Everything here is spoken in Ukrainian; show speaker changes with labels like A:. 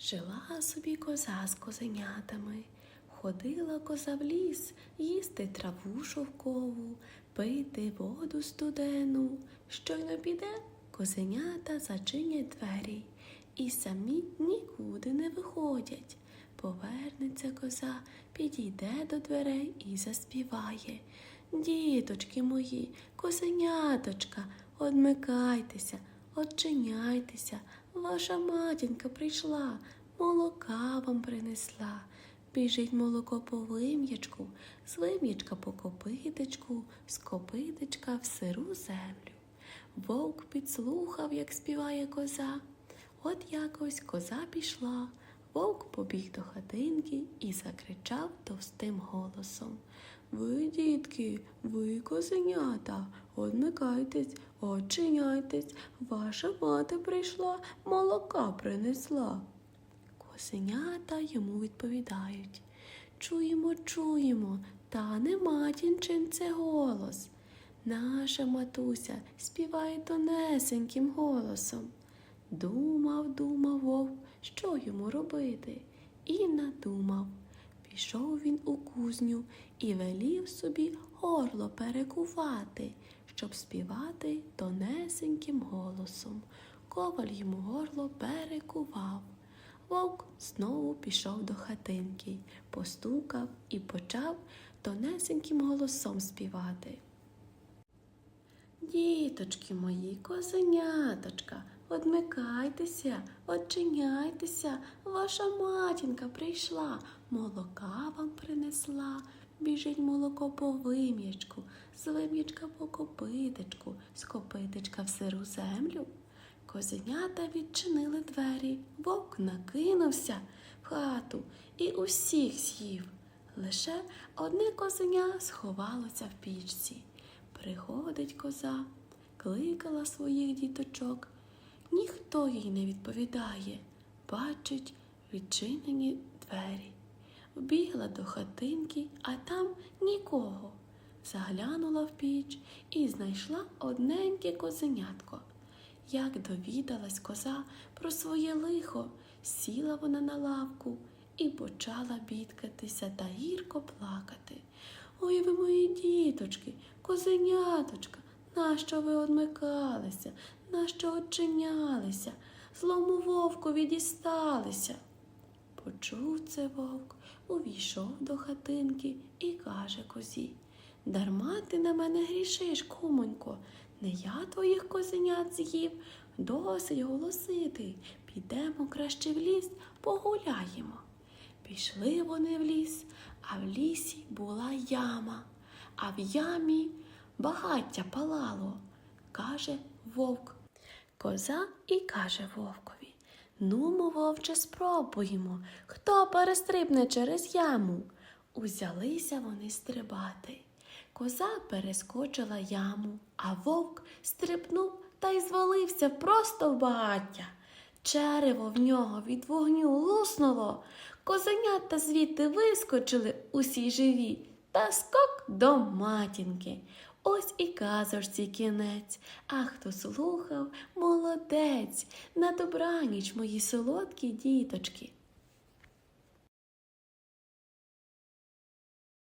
A: Жила собі коза з козенятами. Ходила коза в ліс, їсти траву шовкову, пити воду студену. Щойно піде, козенята зачинять двері і самі нікуди не виходять. Повернеться коза, підійде до дверей і заспіває. Діточки мої, козеняточка, одмикайтеся, Отчиняйтеся, ваша матінка прийшла, молока вам принесла. Біжить молоко по вим'ячку, з вим'ячка по копитечку, з копитечка в сиру землю. Вовк підслухав, як співає коза. От якось коза пішла. Вовк побіг до хатинки і закричав товстим голосом. Ви, дітки, ви козенята, одмикайтесь, очиняйтесь, ваша мати прийшла, молока принесла. Козенята йому відповідають. Чуємо, чуємо, та не матінчин це голос. Наша матуся співає тонесеньким голосом. Думав, думав вовк, що йому робити, і надумав. Пішов він у кузню і велів собі горло перекувати, щоб співати тонесеньким голосом. Коваль йому горло перекував. Вовк знову пішов до хатинки, постукав і почав тонесеньким голосом співати. Діточки мої, козеняточка, одмикайтеся, одчиняйтеся, ваша матінка прийшла, молока вам принесла. Біжить молоко по вим'ячку, з вим'ячка по копитечку, з копитечка в сиру землю. Козенята відчинили двері, вовк накинувся в хату і усіх з'їв. Лише одне козеня сховалося в пічці. Приходить коза, кликала своїх діточок. Ніхто їй не відповідає, бачить відчинені двері. Вбігла до хатинки, а там нікого. Заглянула в піч і знайшла одненьке козенятко. Як довідалась коза про своє лихо, сіла вона на лавку і почала бідкатися та гірко плакати. Ой ви мої діточки, козеняточка, нащо ви одмикалися, нащо очинялися, злому вовкові дісталися. Почув це вовк, увійшов до хатинки і каже козі Дарма ти на мене грішиш, кумонько, не я твоїх козенят з'їв, досить голосити. Підемо краще в ліс, погуляємо. Пішли вони в ліс, а в лісі була яма, а в ямі багаття палало, каже вовк. Коза і каже вовкові Нумо, вовче, спробуємо, хто перестрибне через яму. Узялися вони стрибати. Коза перескочила яму, а вовк стрибнув та й звалився просто в багаття. Черево в нього від вогню луснуло, козенята звідти вискочили усі живі, та скок до матінки. Ось і казочці кінець, а хто слухав, молодець, на добраніч, мої солодкі діточки.